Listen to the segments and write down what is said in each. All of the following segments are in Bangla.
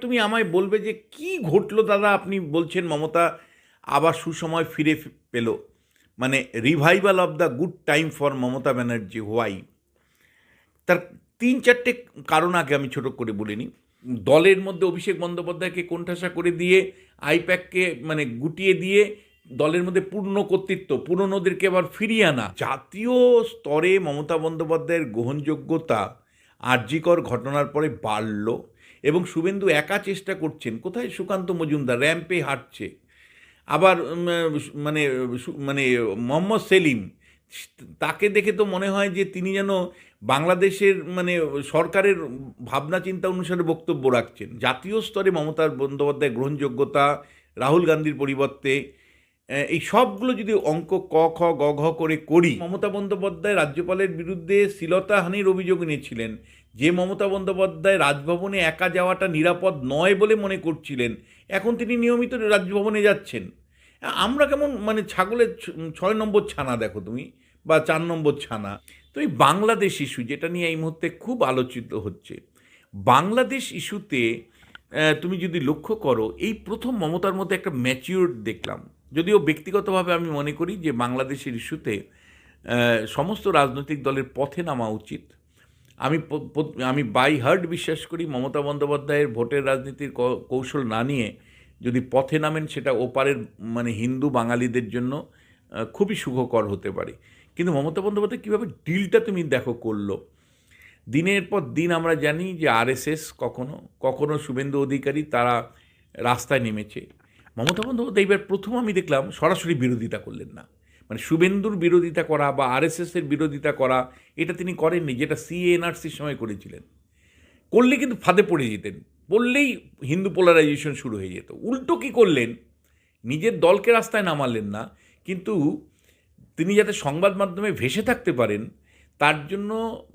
তুমি আমায় বলবে যে কি ঘটলো দাদা? আপনি বলছেন মমতা, আবার সুসময় ফিরে পেল। মানে revival of the good time for Mamata Banerjee why তার তিন চারটে কারণ আগে আমি ছোট করে বলিনি। দলের মধ্যে অভিষেক বন্দ্যোপাধ্যায়কে কোণঠাসা করে দিয়ে, আইপ্যাককে মানে গুটিয়ে দিয়ে, দলের মধ্যে পূর্ণ কর্তৃত্ব, পুরনোদেরকে আবার ফিরিয়ে আনা। জাতীয় স্তরে মমতা বন্দ্যোপাধ্যায়ের গ্রহণযোগ্যতা, আর্যিকর ঘটনার পরে বাড়ল। এবং শুভেন্দু একা চেষ্টা করছেন। কোথায় সুকান্ত মজুমদার? র্যাম্পে হাঁটছে। আবার মানে মানে মোহাম্মদ সেলিম, তাকে দেখে তো মনে হয় যে তিনি যেন বাংলাদেশের মানে সরকারের ভাবনা চিন্তা অনুসারে বক্তব্য রাখছেন। জাতীয় স্তরে মমতা বন্দ্যোপাধ্যায় গ্রহণযোগ্যতা, রাহুল গান্ধীর পরিবর্তে এই সবগুলো যদি অঙ্ক ক, খ, গ, ঘ করে করি, মমতা বন্দ্যোপাধ্যায় রাজ্যপালের বিরুদ্ধে শ্লীলতাহানির অভিযোগ এনেছিলেন। যে মমতা বন্দ্যোপাধ্যায় রাজভবনে একা যাওয়াটা নিরাপদ নয় বলে মনে করছিলেন, এখন তিনি নিয়মিত রাজভবনে যাচ্ছেন। আমরা কেমন মানে ছাগলের ছয় নম্বর ছানা দেখো তুমি, বা চার নম্বর ছানা। তো এই বাংলাদেশ ইস্যু যেটা নিয়ে এই মুহূর্তে খুব আলোচিত হচ্ছে, বাংলাদেশ ইস্যুতে তুমি যদি লক্ষ্য করো, এই প্রথম মমতার মধ্যে একটা ম্যাচিউর দেখলাম। যদিও ব্যক্তিগতভাবে আমি মনে করি যে বাংলাদেশের ইস্যুতে সমস্ত রাজনৈতিক দলের পথে নামা উচিত। আমি আমি বাই হার্ট বিশ্বাস করি মমতা বন্দ্যোপাধ্যায়ের ভোটের রাজনীতির কৌশল না নিয়ে যদি পথে নামেন সেটা ওপারের মানে হিন্দু বাঙালিদের জন্য খুবই সুখকর হতে পারে। কিন্তু মমতা বন্দ্যোপাধ্যায় কীভাবে ডিলটা তুমি দেখো করল? দিনের পর দিন আমরা জানি যে আরএসএস কখনো কখনো শুভেন্দু অধিকারী তারা রাস্তায় নেমেছে। মমতা বন্দ্যোপাধ্যায় প্রথম আমি দেখলাম সরাসরি বিরোধিতা করলেন না। মানে শুভেন্দুর বিরোধিতা করা বা আরএসএসের বিরোধিতা করা, এটা তিনি করেননি, যেটা সিএনআরসির সময় করেছিলেন। করলে কিন্তু ফাঁদে পড়ে যেতেন, বললেই হিন্দু পোলারাইজেশন শুরু হয়ে যেত। উল্টো কী করলেন? নিজের দলকে রাস্তায় নামালেন না, কিন্তু তিনি যাতে সংবাদ মাধ্যমে ভেসে থাকতে পারেন, তার জন্য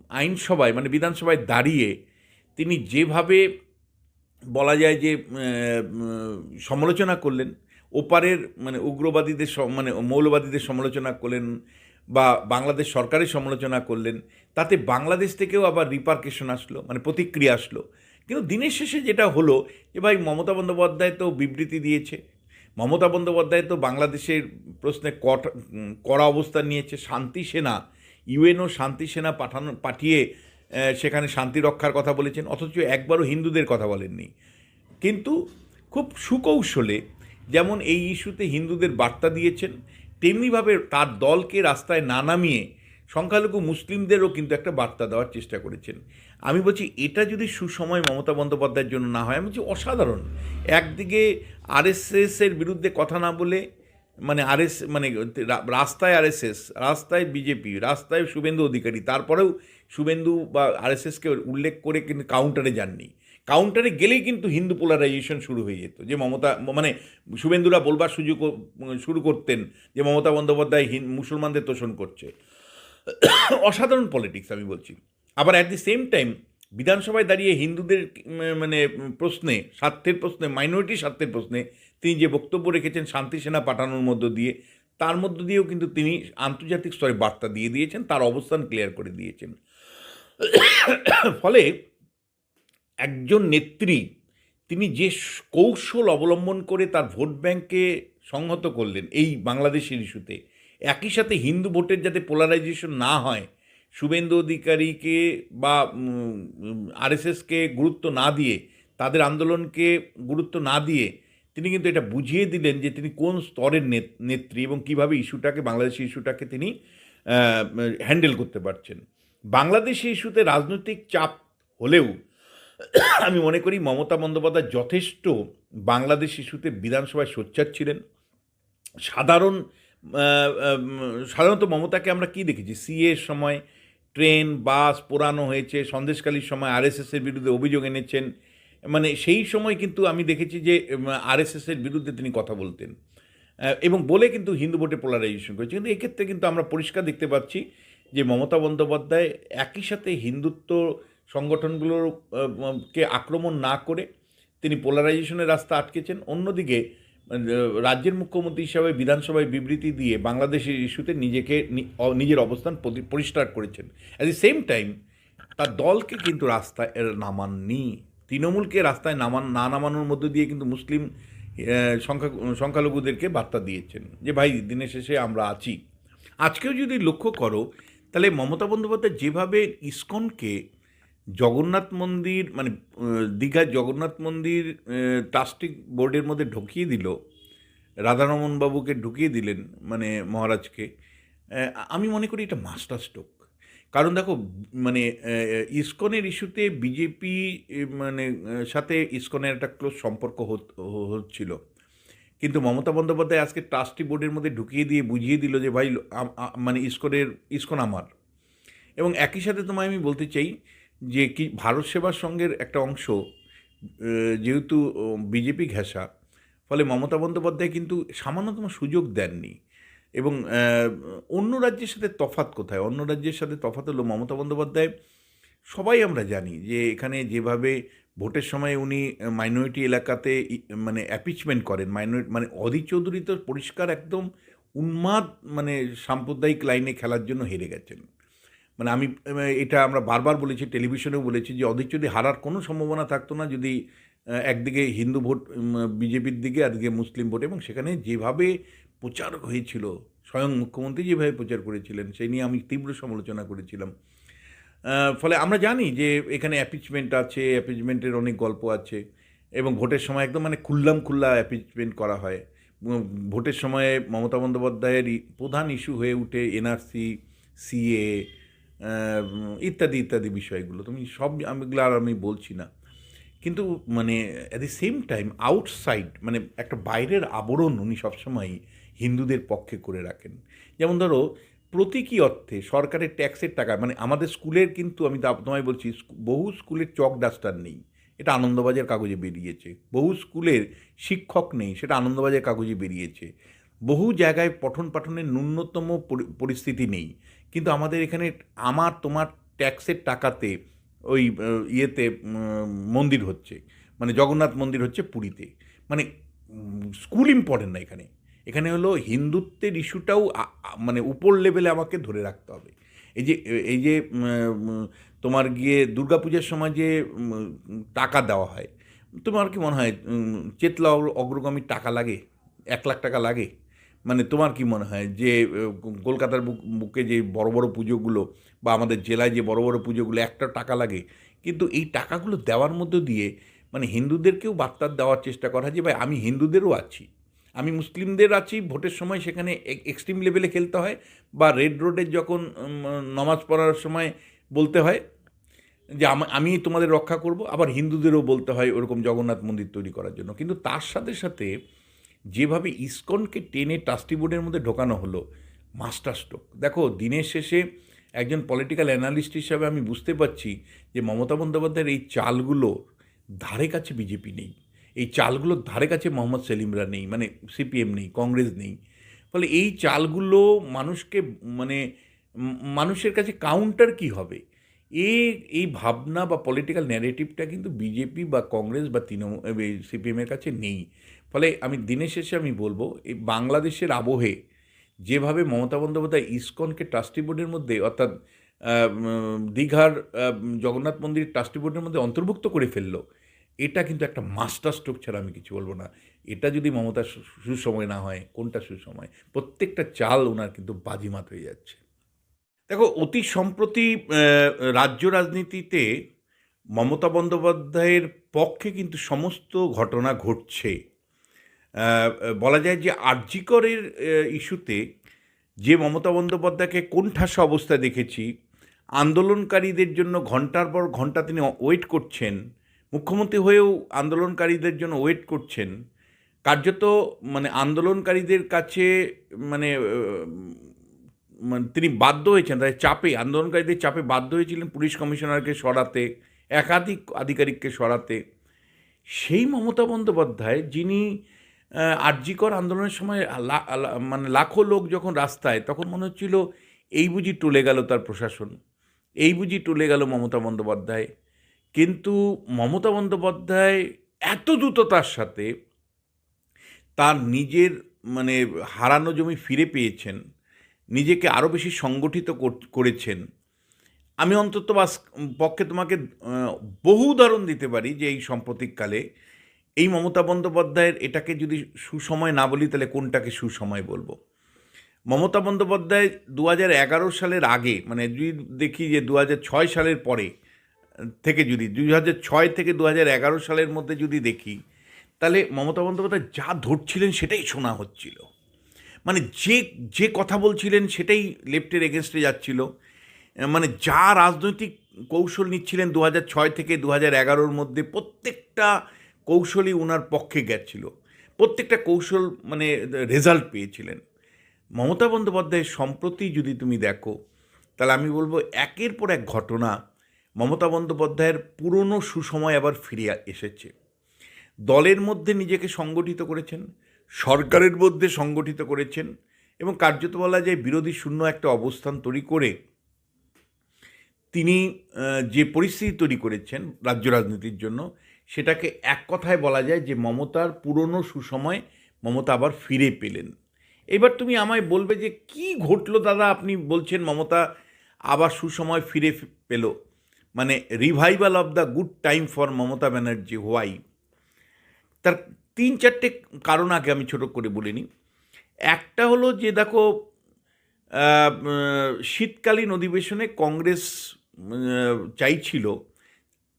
আইনসভায় মানে বিধানসভায় দাঁড়িয়ে তিনি যেভাবে বলা যায় যে সমালোচনা করলেন। ওপারের মানে উগ্রবাদীদের মানে মৌলবাদীদের সমালোচনা করলেন বা বাংলাদেশ সরকারের সমালোচনা করলেন, তাতে বাংলাদেশ থেকেও আবার রিপার্কেশন আসলো মানে প্রতিক্রিয়া আসলো। কিন্তু দিনের শেষে যেটা হলো যে, ভাই মমতা বন্দ্যোপাধ্যায় তো বিবৃতি দিয়েছে। মমতা বন্দ্যোপাধ্যায় তো বাংলাদেশের প্রশ্নে কট কড়া অবস্থান নিয়েছে। শান্তি সেনা, ইউএনও শান্তি সেনা পাঠানো, পাঠিয়ে সেখানে শান্তি রক্ষার কথা বলেছেন, অথচ একবারও হিন্দুদের কথা বলেননি। কিন্তু খুব সুকৌশলে যেমন এই ইস্যুতে হিন্দুদের বার্তা দিয়েছেন, তেমনিভাবে তার দলকে রাস্তায় না নামিয়ে সংখ্যালঘু মুসলিমদেরও কিন্তু একটা বার্তা দেওয়ার চেষ্টা করেছেন। আমি বলছি, এটা যদি সুসময় মমতা বন্দ্যোপাধ্যায়ের জন্য না হয়, আমি বলছি অসাধারণ। একদিকে আরএসএসের বিরুদ্ধে কথা না বলে মানে আরএস মানে রাস্তায় আরএসএস, রাস্তায় বিজেপি, রাস্তায় শুভেন্দু অধিকারী, তারপরেও শুভেন্দু বা আরএসএসকে উল্লেখ করে কিন্তু কাউন্টারে যাননি। কাউন্টারে গেলেই কিন্তু হিন্দু পোলারাইজেশন শুরু হয়ে যেত। যে মমতা মানে শুভেন্দুরা বলবার সুযোগ শুরু করতেন যে মমতা বন্দ্যোপাধ্যায় মুসলমানদের তোষণ করছে। অসাধারণ পলিটিক্স আমি বলছি। আবার অ্যাট দি সেম টাইম বিধানসভায় দাঁড়িয়ে হিন্দুদের মানে প্রশ্নে, স্বার্থের প্রশ্নে মাইনরিটি স্বার্থের প্রশ্নে তিনি যে বক্তব্য রেখেছেন শান্তি সেনা পাঠানোর মধ্য দিয়ে, তার মধ্য দিয়েও কিন্তু তিনি আন্তর্জাতিক স্তরে বার্তা দিয়ে দিয়েছেন, তার অবস্থান ক্লিয়ার করে দিয়েছেন। ফলে একজন নেত্রী, তিনি যে কৌশল অবলম্বন করে তার ভোট ব্যাংককে সংহত করলেন এই বাংলাদেশের ইস্যুতে, একই সাথে হিন্দু ভোটের যাতে পোলারাইজেশন না হয়, শুভেন্দু অধিকারীকে বা আরএসএসকে গুরুত্ব না দিয়ে, তাদের আন্দোলনকে গুরুত্ব না দিয়ে, তিনি কিন্তু এটা বুঝিয়ে দিলেন যে তিনি কোন স্তরের নেত- নেত্রী এবং কীভাবে ইস্যুটাকে বাংলাদেশের ইস্যুটাকে তিনি হ্যান্ডেল করতে পারছেন। বাংলাদেশি ইস্যুতে রাজনৈতিক চাপ হলেও আমি মনে করি মমতা বন্দ্যোপাধ্যায় যথেষ্ট বাংলাদেশ ইস্যুতে বিধানসভায় সোচ্চার ছিলেন। সাধারণ সাধারণত মমতাকে আমরা কি দেখেছি? সিএর সময় ট্রেন, বাস পোড়ানো হয়েছে সন্দেশকালীর সময় আরএসএসের বিরুদ্ধে অভিযোগ এনেছেন। মানে সেই সময় কিন্তু আমি দেখেছি যে আরএসএসের বিরুদ্ধে তিনি কথা বলতেন। এবং বলে কিন্তু হিন্দু ভোটে পোলারাইজেশন করেছে। কিন্তু এক্ষেত্রে কিন্তু আমরা পরিষ্কার দেখতে পাচ্ছি যে মমতা বন্দ্যোপাধ্যায় একই সাথে হিন্দুত্ব সংগঠনগুলোর কে আক্রমণ না করে তিনি পোলারাইজেশনের রাস্তা আটকেছেন। অন্যদিকে রাজ্যের মুখ্যমন্ত্রী হিসাবে বিধানসভায় বিবৃতি দিয়ে বাংলাদেশের ইস্যুতে নিজেকে নিজের অবস্থান পরিষ্কার করেছেন। অ্যাট দি সেম টাইম তার দলকে কিন্তু রাস্তায় নামাননি। তৃণমূলকে রাস্তায় নামান, না নামানোর মধ্য দিয়ে কিন্তু মুসলিম সংখ্যা, সংখ্যালঘুদেরকে বার্তা দিয়েছেন যে, ভাই, দিনের শেষে আমরা আছি। আজকেও যদি লক্ষ্য করো তাহলে মমতা বন্দ্যোপাধ্যায় যেভাবে ইস্কনকে জগন্নাথ মন্দির মানে দীঘার জগন্নাথ মন্দির ট্রাস্টিক বোর্ডের মধ্যে ঢুকিয়ে দিল রাধারমন বাবুকে ঢুকিয়ে দিলেন মানে মহারাজকে আমি মনে করি এটা মাস্টার স্ট্রোক। কারণ দেখো মানে ইসকনের ইস্যুতে বিজেপি মানে সাথে ইসকনের একটা ক্লোজ সম্পর্ক হচ্ছিল। কিন্তু মমতা বন্দ্যোপাধ্যায় আজকে ট্রাস্টি বোর্ডের মধ্যে ঢুকিয়ে দিয়ে বুঝিয়ে দিল যে, ভাই মানে ইস্কনের, ইস্কন আমার। এবং একই সাথে তোমায় আমি বলতে চাই যে, কি ভারত সেবার সঙ্গের একটা অংশ যেহেতু বিজেপি ঘেঁষা, ফলে মমতা বন্দ্যোপাধ্যায় কিন্তু সামান্যতম সুযোগ দেননি। এবং অন্য রাজ্যের সাথে তফাত কোথায়? অন্য রাজ্যের সাথে তফাত হলো মমতা বন্দ্যোপাধ্যায়। সবাই আমরা জানি যে, এখানে যেভাবে ভোটের সময় উনি মাইনরিটি এলাকাতে মানে অ্যাপিচমেন্ট করেন। মাইনরিটি মানে অধীর চৌধুরী তো পরিষ্কার একদম উন্মাদ মানে সাম্প্রদায়িক লাইনে খেলার জন্য হেরে গেছেন। মানে আমি এটা আমরা বারবার বলেছি টেলিভিশনেও বলেছি যে অধীর চৌধুরী হারার কোনো সম্ভাবনা থাকতো না যদি একদিকে হিন্দু ভোট বিজেপির দিকে একদিকে মুসলিম ভোট। এবং সেখানে যেভাবে প্রচার হয়েছিল, স্বয়ং মুখ্যমন্ত্রী যেভাবে প্রচার করেছিলেন, সেই নিয়ে আমি তীব্র সমালোচনা করেছিলাম। ফলে আমরা জানি যে এখানে অ্যাপিচমেন্ট আছে অ্যাপিচমেন্টের অনেক গল্প আছে, এবং ভোটের সময় একদম মানে খুল্লাম খুল্লা অ্যাপিচমেন্ট করা হয়। ভোটের সময়ে মমতা বন্দ্যোপাধ্যায়ের প্রধান ইস্যু হয়ে উঠে এনআরসি, সিএ ইত্যাদি ইত্যাদি বিষয়গুলো। তুমি সব আমিগুলো আর আমি বলছি না। কিন্তু মানে at the same time outside মানে একটা বাইরের আবরণ উনি সবসময় হিন্দুদের পক্ষে করে রাখেন। যেমন ধরো প্রতীকী অর্থে সরকারের ট্যাক্সের টাকা? মানে আমাদের স্কুলের কিন্তু আমি তোমায় বলছি বহু স্কুলের চক ডাস্টার নেই। এটা আনন্দবাজার কাগজে বেরিয়েছে। বহু স্কুলের শিক্ষক নেই, সেটা আনন্দবাজার কাগজে বেরিয়েছে। বহু জায়গায় পঠন পাঠনের ন্যূনতম পরি- পরিস্থিতি নেই। কিন্তু আমাদের এখানে আমার, তোমার ট্যাক্সের টাকাতে ওই ইয়েতে মন্দির হচ্ছে। মানে জগন্নাথ মন্দির হচ্ছে পুরীতে। মানে স্কুল ইম্পর্টেন্ট না এখানে। এখানে হলো হিন্দুত্বের ইস্যুটাও মানে উপর লেভেলে আমাকে ধরে রাখতে হবে। এই যে এই যে তোমার গিয়ে দুর্গাপূজার সময় যে টাকা দেওয়া হয়, তোমার কি মনে হয় চেতলা অগ্র- অগ্রগামীর টাকা লাগে? এক লাখ টাকা লাগে? মানে তোমার কি মনে হয় যে কলকাতার বুকে যে বড় বড় পুজোগুলো বা আমাদের জেলায় যে বড় বড় পুজোগুলো একটা টাকা লাগে, কিন্তু এই টাকাগুলো দেওয়ার মধ্য দিয়ে মানে হিন্দুদেরকেও বার্তা দেওয়ার চেষ্টা করা হয় যে, ভাই আমি হিন্দুদেরও আছি। আমি মুসলিমদের আছি, ভোটের সময় সেখানে এক্সট্রিম লেভেলে খেলতে হয় বা রেড রোডের যখন নামাজ পড়ার সময় বলতে হয় যে আম- আমি তোমাদের রক্ষা করব, আবার হিন্দুদেরও বলতে হয় ওরকম জগন্নাথ মন্দির তৈরি করার জন্য। কিন্তু তার সাথে সাথে যেভাবে ইসকনকে টেনে ট্রাস্টি বোর্ডের মধ্যে ঢোকানো হলো মাস্টার স্ট্রোক দেখো, দিনের শেষে একজন পলিটিক্যাল অ্যানালিস্ট হিসাবে আমি বুঝতে পারছি যে মমতা বন্দ্যোপাধ্যায়ের এই চালগুলো ধারে কাছে বিজেপি নেই। এই চালগুলোর ধারে কাছে মোহাম্মদ সেলিমরা নেই মানে সিপিএম নেই, কংগ্রেস নেই। ফলে এই চালগুলো মানুষকে মানে মানুষের কাছে কাউন্টার কি হবে? এই এই ভাবনা বা পলিটিক্যাল ন্যারেটিভটা কিন্তু বিজেপি বা কংগ্রেস বা তৃণমূল সিপিএমের কাছে নেই। ফলে আমি দিনের শেষে আমি বলব, এই বাংলাদেশের আবহে যেভাবে মমতা বন্দ্যোপাধ্যায় ইসকনকে ট্রাস্টি বোর্ডের মধ্যে, অর্থাৎ দীঘার জগন্নাথ মন্দির ট্রাস্টি বোর্ডের মধ্যে অন্তর্ভুক্ত করে ফেলল এটা কিন্তু একটা মাস্টার স্ট্রোক ছাড়া আমি কিছু বলব না। এটা যদি মমতার সুসময় না হয়, কোনটা সুসময়? প্রত্যেকটা চাল ওনার কিন্তু বাজিমাত হয়ে যাচ্ছে। দেখো, অতি সম্প্রতি রাজ্য রাজনীতিতে মমতা বন্দ্যোপাধ্যায়ের পক্ষে কিন্তু সমস্ত ঘটনা ঘটছে। বলা যায় যে আর্যিকরের ইস্যুতে যে মমতা বন্দ্যোপাধ্যায়কে কোণঠাসা অবস্থায় দেখেছি, আন্দোলনকারীদের জন্য ঘণ্টার পর ঘণ্টা তিনি ওয়েট করছেন মুখ্যমন্ত্রী হয়েও আন্দোলনকারীদের জন্য ওয়েট করছেন। কার্যত মানে আন্দোলনকারীদের কাছে মানে মানে তিনি বাধ্য হয়েছেন তাদের চাপে আন্দোলনকারীদের চাপে বাধ্য হয়েছিলেন পুলিশ কমিশনারকে সরাতে একাধিক আধিকারিককে সরাতে। সেই মমতা বন্দ্যোপাধ্যায় যিনি আহ, আরজিকর আন্দোলনের সময় মানে লাখো লোক যখন রাস্তায় তখন মনে হচ্ছিল এই বুঝি টলে গেল তার প্রশাসন এই বুঝি টলে গেল মমতা বন্দ্যোপাধ্যায়। কিন্তু মমতা বন্দ্যোপাধ্যায় এত দ্রুততার সাথে তার নিজের মানে হারানো জমি ফিরে পেয়েছেন, নিজেকে আরও বেশি সংগঠিত করেছেন। আমি অন্তত বাস পক্ষে তোমাকে বহু উদাহরণ দিতে পারি যে এই সাম্প্রতিককালে এই মমতা বন্দ্যোপাধ্যায়ের এটাকে যদি সুসময় না বলি তাহলে কোনটাকে সুসময় বলব? মমতা বন্দ্যোপাধ্যায় দু হাজার এগারো সালের আগে মানে যদি দেখি যে দু হাজার ছয় সালের পরে থেকে যদি, দুই হাজার ছয় থেকে দু হাজার এগারো সালের মধ্যে যদি দেখি, তাহলে মমতা বন্দ্যোপাধ্যায় যা ধরছিলেন সেটাই শোনা হচ্ছিল। মানে যে যে কথা বলছিলেন সেটাই লেফটের এগেনস্টে যাচ্ছিল। মানে যা রাজনৈতিক কৌশল নিচ্ছিলেন দু হাজার ছয় থেকে দু হাজার এগারোর মধ্যে প্রত্যেকটা কৌশলই ওনার পক্ষে গেছিল। প্রত্যেকটা কৌশল মানে রেজাল্ট পেয়েছিলেন। মমতা বন্দ্যোপাধ্যায়ের সম্প্রতি যদি তুমি দেখো, তাহলে আমি বলব একের পর এক ঘটনা মমতা বন্দ্যোপাধ্যায়ের পুরনো সুসময় আবার ফিরে এসেছে। দলের মধ্যে নিজেকে সংগঠিত করেছেন, সরকারের মধ্যে সংগঠিত করেছেন এবং কার্যত বলা যায় বিরোধী শূন্য একটা অবস্থান তৈরি করে, তিনি যে পরিস্থিতি তৈরি করেছেন রাজ্য রাজনীতির জন্য, সেটাকে এক কথায় বলা যায় যে মমতার পুরনো সুসময় মমতা আবার ফিরে পেলেন। এবার তুমি আমায় বলবে যে কি ঘটলো দাদা? আপনি বলছেন মমতা আবার সুসময় ফিরে পেল। মানে revival of the good time for Mamata Banerjee why. তার তিন চারটে কারণ আগে আমি ছোট করে বলিনি। একটা হলো যে দেখো শীতকালীন অধিবেশনে কংগ্রেস চাইছিল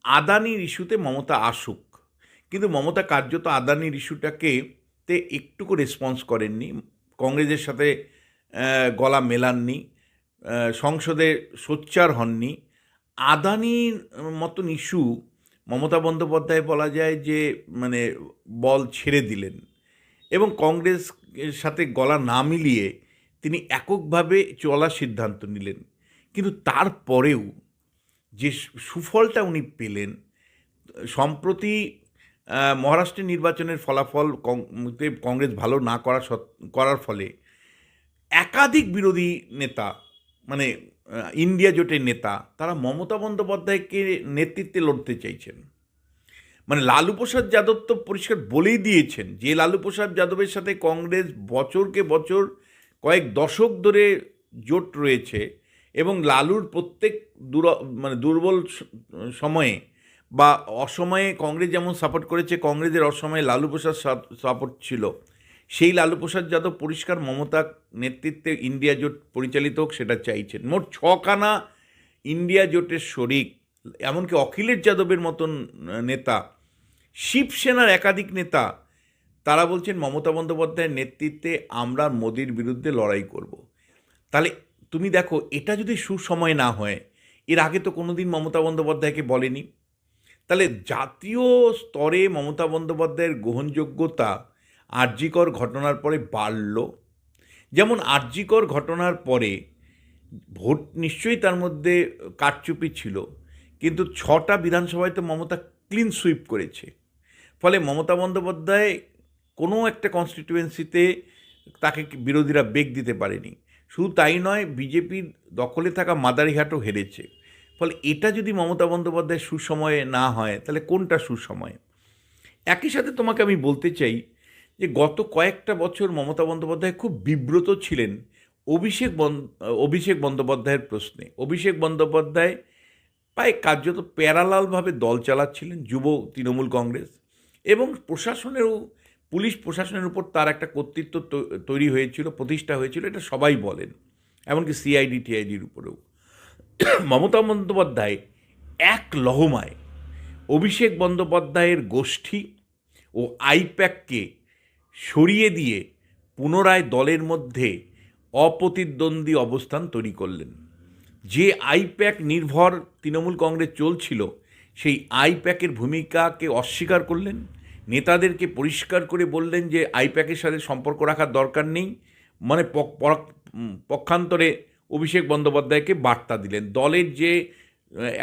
আদানির ইস্যুতে মমতা আসুক। কিন্তু মমতা কার্যত আদানির ইস্যুটাকে তে একটুকু রেসপন্স করেননি। কংগ্রেসের সাথে গলা মেলাননি। সংসদে সোচ্চার হননি। আদানির মতন ইস্যু মমতা বন্দ্যোপাধ্যায় বলা যায় যে মানে বল ছেড়ে দিলেন এবং কংগ্রেসের সাথে গলা না মিলিয়ে তিনি এককভাবে চলার সিদ্ধান্ত নিলেন। কিন্তু তারপরেও যে সুফলটা উনি পেলেন, সম্প্রতি মহারাষ্ট্রের নির্বাচনের ফলাফল কংগ্রেস ভালো না করা করার ফলে একাধিক বিরোধী নেতা মানে ইন্ডিয়া জোটের নেতা, তারা মমতা বন্দ্যোপাধ্যায়কে নেতৃত্বে লড়তে চাইছেন। মানে লালু প্রসাদ যাদব তো পরিষ্কার বলেই দিয়েছেন যে লালু প্রসাদ যাদবের সাথে কংগ্রেস বছরকে বছর, কয়েক দশক ধরে জোট রয়েছে এবং লালুর প্রত্যেক দুর মানে দুর্বল সময়ে বা অসময়ে কংগ্রেস যেমন সাপোর্ট করেছে, কংগ্রেসের অসময়ে লালু প্রসাদ সাপোর্ট ছিল। সেই লালু প্রসাদ যাদব পরিষ্কার মমতা নেতৃত্বে ইন্ডিয়া জোট পরিচালিত হোক, সেটা চাইছেন মোট ছখানা ইন্ডিয়া জোটের শরিক, এমনকি অখিলেশ যাদবের মতন নেতা, শিবসেনার একাধিক নেতা, তারা বলছেন, মমতা বন্দ্যোপাধ্যায়ের নেতৃত্বে আমরা মোদির বিরুদ্ধে লড়াই করব। তাহলে তুমি দেখো, এটা যদি সুসময় না হয়, এর আগে তো কোনোদিন মমতা বন্দ্যোপাধ্যায়কে বলেনি তাহলে জাতীয় স্তরে মমতা বন্দ্যোপাধ্যায়ের গ্রহণযোগ্যতা আর্যিকর ঘটনার পরে বাড়ল। যেমন আর্যিকর ঘটনার পরে ভোট নিশ্চয়ই তার মধ্যে কারচুপি ছিল, কিন্তু ছটা বিধানসভায় তো মমতা ক্লিন সুইপ করেছে। ফলে মমতা বন্দ্যোপাধ্যায় কোনো একটা কনস্টিটিউয়েন্সিতে তাকে বিরোধীরা বেগ দিতে পারেনি। শুধু তাই নয়, বিজেপির দখলে থাকা মাদারিঘাটও হেরেছে। ফলে এটা যদি মমতা বন্দ্যোপাধ্যায় সুসময়ে না হয়, তাহলে কোনটা সুসময়? একই সাথে তোমাকে আমি বলতে চাই যে গত কয়েকটা বছর মমতা বন্দ্যোপাধ্যায় খুব বিব্রত ছিলেন অভিষেক অভিষেক বন্দ্যোপাধ্যায়ের প্রশ্নে। অভিষেক বন্দ্যোপাধ্যায় প্রায় কার্যত প্যারালালভাবে দল চালাচ্ছিলেন যুব তৃণমূল কংগ্রেস এবং প্রশাসনেরও, পুলিশ প্রশাসনের উপর তার একটা কর্তৃত্ব তৈরি হয়েছিল, প্রতিষ্ঠা হয়েছিল, এটা সবাই বলেন, এমনকি সিআইডি টিআইডির উপরেও। মমতা বন্দ্যোপাধ্যায় এক লহমায় অভিষেক বন্দ্যোপাধ্যায়ের গোষ্ঠী ও আইপ্যাককে সরিয়ে দিয়ে পুনরায় দলের মধ্যে অপ্রতিদ্বন্দ্বী অবস্থান তৈরি করলেন। যে আইপ্যাক নির্ভর তৃণমূল কংগ্রেস চলছিল, সেই আইপ্যাকের ভূমিকাকে অস্বীকার করলেন। নেতাদেরকে পরিষ্কার করে বললেন যে, আইপ্যাকের সাথে সম্পর্ক রাখার দরকার নেই। মানে পক- পক্ষান্তরে অভিষেক বন্দ্যোপাধ্যায়কে বার্তা দিলেন। দলের যে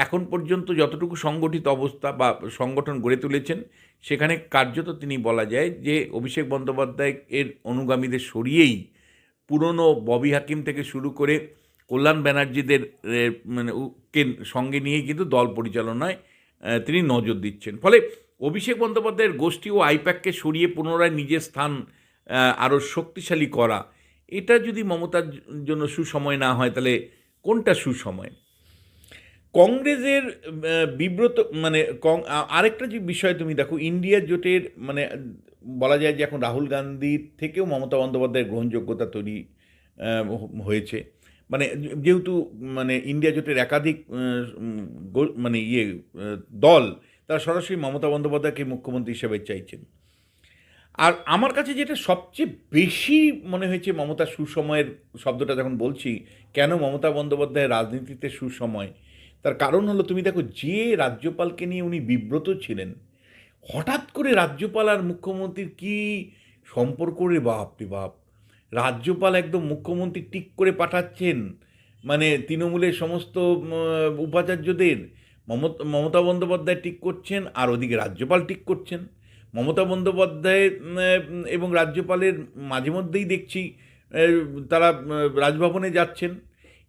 এখন পর্যন্ত যতটুকু সংগঠিত অবস্থা বা সংগঠন গড়ে তুলেছেন, সেখানে কার্যত তিনি বলা যায় যে অভিষেক বন্দ্যোপাধ্যায় এর অনুগামীদের সরিয়েই পুরনো ববি হাকিম থেকে শুরু করে কল্যাণ ব্যানার্জিদের মানে কে সঙ্গে নিয়ে কিন্তু দল পরিচালনায় তিনি নজর দিচ্ছেন। ফলে অভিষেক বন্দ্যোপাধ্যায়ের গোষ্ঠী ও আইপ্যাককে সরিয়ে পুনরায় নিজের স্থান আরও শক্তিশালী করা। এটা যদি মমতার জন্য সুসময় না হয়, তাহলে কোনটা সুসময়? কংগ্রেসের বিব্রত মানে আরেকটা যে বিষয় তুমি দেখো, ইন্ডিয়া জোটের মানে বলা যায় যে এখন রাহুল গান্ধীর থেকেও মমতা বন্দ্যোপাধ্যায়ের গ্রহণযোগ্যতা তৈরি হয়েছে। মানে যেহেতু মানে ইন্ডিয়া জোটের একাধিক মানে ইয়ে দল, তারা সরাসরি মমতা বন্দ্যোপাধ্যায়কে মুখ্যমন্ত্রী হিসেবে চাইছেন। আর আমার কাছে যেটা সবচেয়ে বেশি মনে হয়েছে মমতা সুসময়ের শব্দটা যখন বলছি, কেন মমতা বন্দ্যোপাধ্যায়ের রাজনীতিতে সুসময়? তার কারণ হলো, তুমি দেখো, যে রাজ্যপালকে নিয়ে উনি বিব্রত ছিলেন, হঠাৎ করে রাজ্যপাল আর মুখ্যমন্ত্রীর কি সম্পর্ক রে বাপ রে বাপ? রাজ্যপাল একদম মুখ্যমন্ত্রী টিক করে পাঠাচ্ছেন মানে তৃণমূলের সমস্ত উপাচার্যদের, মমতা মমতা বন্দ্যোপাধ্যায় ঠিক করছেন আর ওদিকে রাজ্যপাল ঠিক করছেন। মমতা বন্দ্যোপাধ্যায় এবং রাজ্যপালের মাঝে মধ্যেই দেখছি তারা রাজভবনে যাচ্ছেন।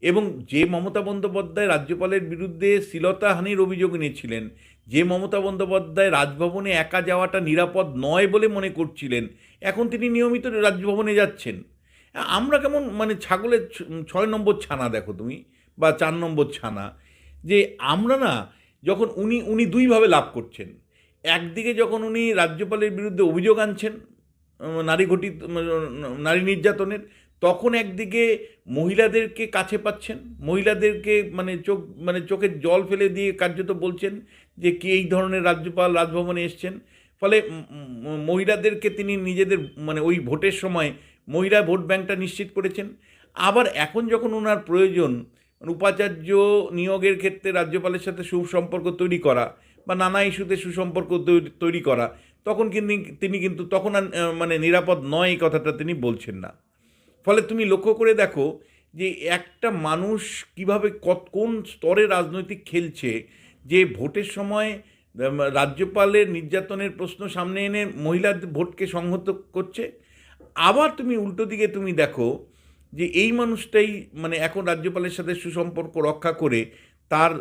এবং যে মমতা বন্দ্যোপাধ্যায় রাজ্যপালের বিরুদ্ধে শ্লীলতাহানির অভিযোগ এনেছিলেন, যে মমতা বন্দ্যোপাধ্যায় রাজভবনে একা যাওয়াটা নিরাপদ নয় বলে মনে করছিলেন, এখন তিনি নিয়মিত রাজভবনে যাচ্ছেন। আমরা কেমন মানে ছাগলের ছয় নম্বর ছানা দেখো তুমি, বা চার নম্বর ছানা, যে আমরা না যখন উনি উনি দুইভাবে লাভ করছেন। একদিকে যখন উনি রাজ্যপালের বিরুদ্ধে অভিযোগ আনছেন নারী ঘটিত নারী নির্যাতনের, তখন একদিকে মহিলাদেরকে কাছে পাচ্ছেন, মহিলাদেরকে মানে চোখ মানে চোখে জল ফেলে দিয়ে কার্যত বলছেন যে কি এই ধরনের রাজ্যপাল রাজভবনে এসছেন। ফলে মহিলাদেরকে তিনি নিজেদের মানে ওই ভোটের সময় মহিলা ভোট ব্যাংকটা নিশ্চিত করেছেন। আবার এখন যখন ওনার প্রয়োজন, উপাচার্য নিয়োগের ক্ষেত্রে রাজ্যপালের সাথে সুসম্পর্ক তৈরি করা বা নানা ইস্যুতে সুসম্পর্ক তৈরি- করা, তখন কিন্তু, তিনি কিন্তু, তখন মানে নিরাপদ নয় এই কথাটা তিনি বলছেন না। ফলে তুমি লক্ষ্য করে দেখো যে একটা মানুষ কীভাবে কত, কোন স্তরে রাজনৈতিক খেলছে, যে ভোটের সময় রাজ্যপালের নির্যাতনের প্রশ্ন সামনে এনে মহিলাদের ভোটকে সংহত করছে। আবার তুমি উল্টো দিকে তুমি দেখো যে এই মানুষটাই মানে এখন রাজ্যপালের সাথে সুসম্পর্ক রক্ষা করে তার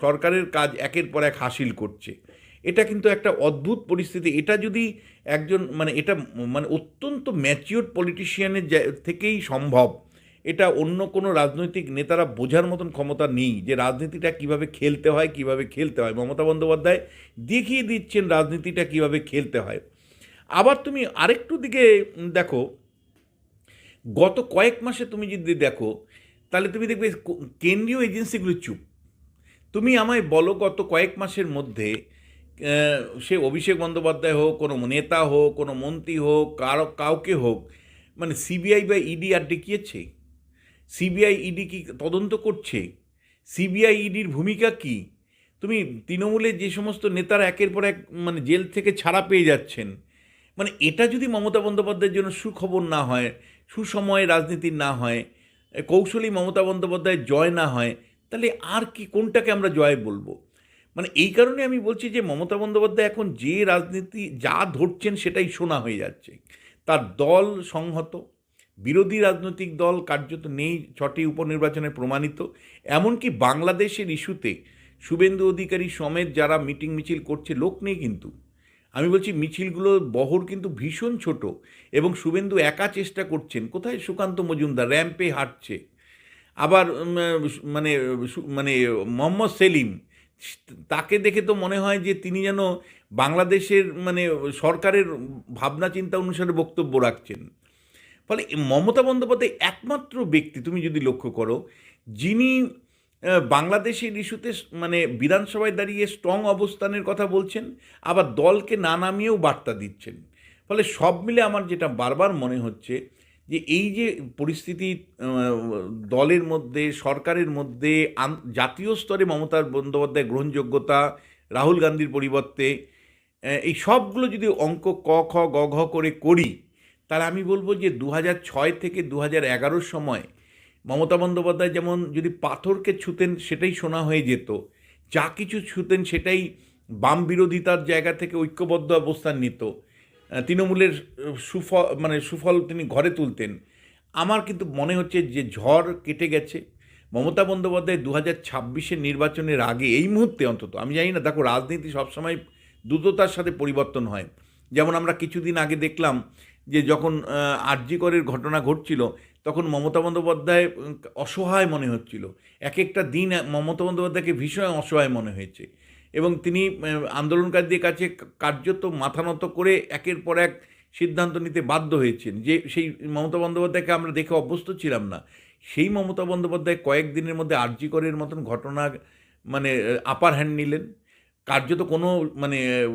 সরকারের কাজ একের পর এক হাসিল করছে। এটা কিন্তু একটা অদ্ভুত পরিস্থিতি। এটা যদি একজন মানে এটা মানে অত্যন্ত ম্যাচিওর পলিটিশিয়ানের থেকেই সম্ভব, এটা অন্য কোনো রাজনৈতিক নেতারা বোঝার মতন ক্ষমতা নেই যে রাজনীতিটা কীভাবে খেলতে হয়, কীভাবে খেলতে হয়। মমতা বন্দ্যোপাধ্যায় দেখিয়ে দিচ্ছেন রাজনীতিটা কীভাবে খেলতে হয়। আবার তুমি আরেকটু দিকে দেখো, গত কয়েক মাসে তুমি যদি দেখো, তাহলে তুমি দেখবে কেন্দ্রীয় এজেন্সিগুলো চুপ। তুমি আমায় বলো গত কয়েক মাসের মধ্যে সে অভিষেক বন্দ্যোপাধ্যায় হোক, কোনো নেতা হোক, কোনো মন্ত্রী হোক, কারও, কাউকে হোক মানে সিবিআই বা ইডি আর ডেকিয়েছে সিবিআই, ইডি কি তদন্ত করছে? সিবিআই, ইডির ভূমিকা কি? তুমি তৃণমূলের যে সমস্ত নেতারা একের পর এক মানে জেল থেকে ছাড়া পেয়ে যাচ্ছেন মানে এটা যদি মমতা বন্দ্যোপাধ্যায়ের জন্য সুখবর না হয়, সুসময়ে রাজনীতির না হয় কৌশলী মমতা বন্দ্যোপাধ্যায়ের জয় না হয়, তাহলে আর কি, কোনটাকে আমরা জয় বলব? মানে এই কারণে আমি বলছি যে মমতা বন্দ্যোপাধ্যায় এখন যে রাজনীতি যা ধরছেন সেটাই শোনা হয়ে যাচ্ছে। তার দল সংহত, বিরোধী রাজনৈতিক দল কার্যত নেই ছটি উপনির্বাচনে প্রমাণিত, এমনকি বাংলাদেশের ইস্যুতে শুভেন্দু অধিকারী সমেত যারা মিটিং মিছিল করছে লোক নেই কিন্তু। আমি বলছি মিছিলগুলো বহর কিন্তু ভীষণ ছোট এবং শুভেন্দু একা চেষ্টা করছেন। কোথায় সুকান্ত মজুমদার? র্যাম্পে হাঁটছে। আবার মানে মানে মোহাম্মদ সেলিম তাকে দেখে তো মনে হয় যে তিনি যেন বাংলাদেশের মানে সরকারের ভাবনা চিন্তা অনুসারে বক্তব্য রাখছেন। ফলে মমতা বন্দ্যোপাধ্যায় একমাত্র ব্যক্তি, তুমি যদি লক্ষ্য করো, যিনি বাংলাদেশের ইস্যুতে মানে বিধানসভায় দাঁড়িয়ে স্ট্রং অবস্থানের কথা বলছেন, আবার দলকে না নামিয়েও বার্তা দিচ্ছেন। ফলে সব মিলে আমার যেটা বারবার মনে হচ্ছে যে এই যে পরিস্থিতি দলের মধ্যে, সরকারের মধ্যে জাতীয় স্তরে মমতা বন্দ্যোপাধ্যায় গ্রহণযোগ্যতা, রাহুল গান্ধীর পরিবর্তে এই সবগুলো যদি অঙ্ক ক, খ, গ, ঘ করে করি, তাহলে আমি বলব যে দু ছয় থেকে দু হাজার এগারোর সময় মমতা বন্দ্যোপাধ্যায় যেমন যদি পাথরকে ছুতেন, সেটাই শোনা হয়ে যেত। যা কিছু ছুতেন, সেটাই বাম বিরোধিতার জায়গা থেকে ঐক্যবদ্ধ অবস্থান নিত। তৃণমূলের সুফল মানে সুফল তিনি ঘরে তুলতেন। আমার কিন্তু মনে হচ্ছে যে ঝড় কেটে গেছে। মমতা বন্দ্যোপাধ্যায় দু হাজার ছাব্বিশের নির্বাচনের আগে এই মুহূর্তে অন্তত, আমি জানি না, দেখো রাজনীতি সবসময় দ্রুততার সাথে পরিবর্তন হয়। যেমন আমরা কিছুদিন আগে দেখলাম যে যখন আরজিকরের ঘটনা ঘটছিল, তখন মমতা বন্দ্যোপাধ্যায় অসহায় মনে হচ্ছিল। এক একটা দিন মমতা বন্দ্যোপাধ্যায়কে ভীষণ অসহায় মনে হয়েছে। এবং তিনি আন্দোলনকারীদের কাছে কার্যত মাথা নত করে একের পর এক সিদ্ধান্ত নিতে বাধ্য হয়েছেন। যে, সেই মমতা বন্দ্যোপাধ্যায়কে আমরা দেখে অভ্যস্ত ছিলাম না। সেই মমতা বন্দ্যোপাধ্যায় কয়েকদিনের মধ্যে আরজিকরের মতন ঘটনা মানে আপার হ্যান্ড নিলেন। কার্যত কোনো মানে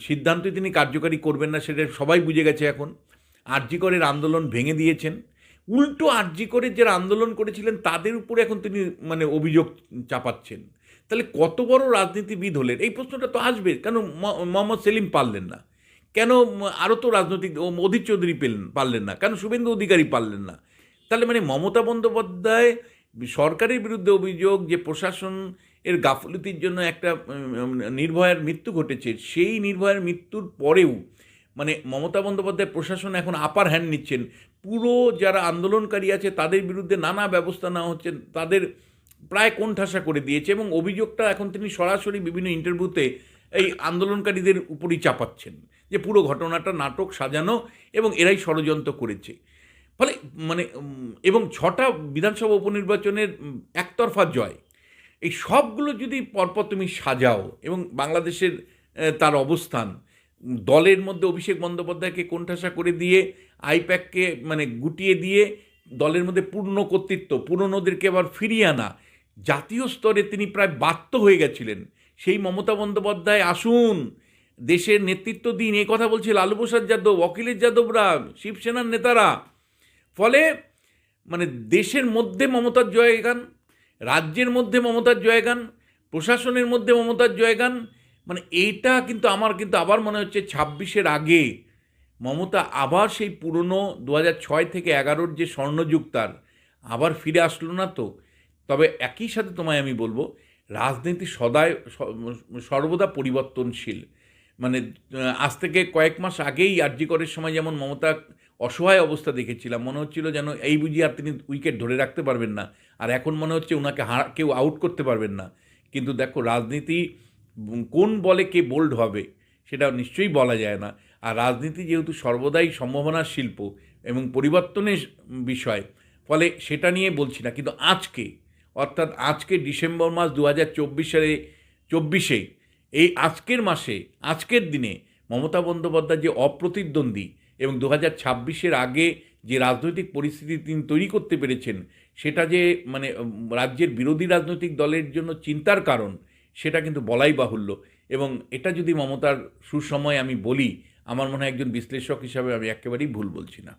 সিদ্ধান্তই তিনি কার্যকারী করবেন না, সেটা সবাই বুঝে গেছে এখন। আরজিকরের আন্দোলন ভেঙে দিয়েছেন। উল্টো আরজিকরের যারা আন্দোলন করেছিলেন, তাদের উপরে এখন তিনি মানে অভিযোগ চাপাচ্ছেন। তাহলে কত বড় রাজনীতিবিদ হলেন? এই প্রশ্নটা তো আসবে, কেন মোহাম্মদ সেলিম পারলেন না? কেন আরও তো রাজনৈতিক, ও অধীর চৌধুরী পেলেন, পারলেন না? কেন শুভেন্দু অধিকারী পারলেন না? তাহলে মানে মমতা বন্দ্যোপাধ্যায় সরকারের বিরুদ্ধে অভিযোগ যে প্রশাসন এর গাফলতির জন্য একটা নির্ভয়ার মৃত্যু ঘটেছে, সেই নির্ভয়ার মৃত্যুর পরেও মানে মমতা বন্দ্যোপাধ্যায় প্রশাসন এখন আপার হ্যান্ড নিচ্ছেন। পুরো যারা আন্দোলনকারী আছে তাদের বিরুদ্ধে নানা ব্যবস্থা নেওয়া হচ্ছে, তাদের প্রায় কোণঠাসা করে দিয়েছে এবং অভিযোগটা এখন তিনি সরাসরি বিভিন্ন ইন্টারভিউতে এই আন্দোলনকারীদের উপরই চাপাচ্ছেন যে পুরো ঘটনাটা, নাটক সাজানো এবং এরাই ষড়যন্ত্র করেছে। ফলে মানে এবং ছটা বিধানসভা উপনির্বাচনের একতরফা জয়। এই সবগুলো যদি পরপর তুমি সাজাও এবং বাংলাদেশের তার অবস্থান, দলের মধ্যে অভিষেক বন্দ্যোপাধ্যায়কে কোণঠাসা করে দিয়ে, আইপ্যাককে মানে গুটিয়ে দিয়ে, দলের মধ্যে পূর্ণ কর্তৃত্ব, পুরনোদেরকে আবার ফিরিয়ে আনা জাতীয় স্তরে তিনি প্রায় বাধ্য হয়ে গেছিলেন। সেই মমতা বন্দ্যোপাধ্যায়, আসুন। দেশের নেতৃত্ব দিন। এ কথা বলছে লালু প্রসাদ যাদব, অখিলেশ যাদবরা, শিবসেনার নেতারা। ফলে মানে দেশের মধ্যে মমতার জয়গান রাজ্যের মধ্যে মমতার জয়গান প্রশাসনের মধ্যে মমতার জয়গান মানে এইটা কিন্তু আমার কিন্তু আবার মনে হচ্ছে ছাব্বিশের আগে মমতা আবার সেই পুরনো দু থেকে এগারোর যে স্বর্ণযুগ তার, আবার ফিরে আসলো না তো। তবে একই সাথে তোমায় আমি বলব, রাজনীতি সদায় সর্বদা পরিবর্তনশীল। মানে আজ থেকে কয়েক মাস আগেই আরজিকরের সময় যেমন মমতা অসহায় অবস্থা দেখেছিলাম, মনে হচ্ছিল যেন এই বুঝি আর তিনি উইকেট ধরে রাখতে পারবেন না। আর এখন মনে হচ্ছে ওনাকে হার, কেউ আউট করতে পারবেন না। কিন্তু দেখো, রাজনীতি কোন বলে কে বোল্ড হবে, সেটা নিশ্চয়ই বলা যায় না। আর রাজনীতি যেহেতু সর্বদাই সম্ভাবনার শিল্প এবং পরিবর্তনের বিষয়, ফলে সেটা নিয়ে বলছি না। কিন্তু আজকে অর্থাৎ আজকে ডিসেম্বর মাস দু হাজার চব্বিশ সালে, চব্বিশে, এই আজকের মাসে, আজকের দিনে মমতা বন্দ্যোপাধ্যায় যে অপ্রতিদ্বন্দ্বী এবং দু হাজার ছাব্বিশের আগে যে রাজনৈতিক পরিস্থিতি তিনি তৈরি করতে পেরেছেন, সেটা যে মানে রাজ্যের বিরোধী রাজনৈতিক দলের জন্য চিন্তার কারণ, সেটা কিন্তু বলাই বাহুল্য। এবং এটা যদি মমতার সুসময় আমি বলি, আমার মনে হয় একজন বিশ্লেষক হিসাবে আমি একেবারেই ভুল বলছি না।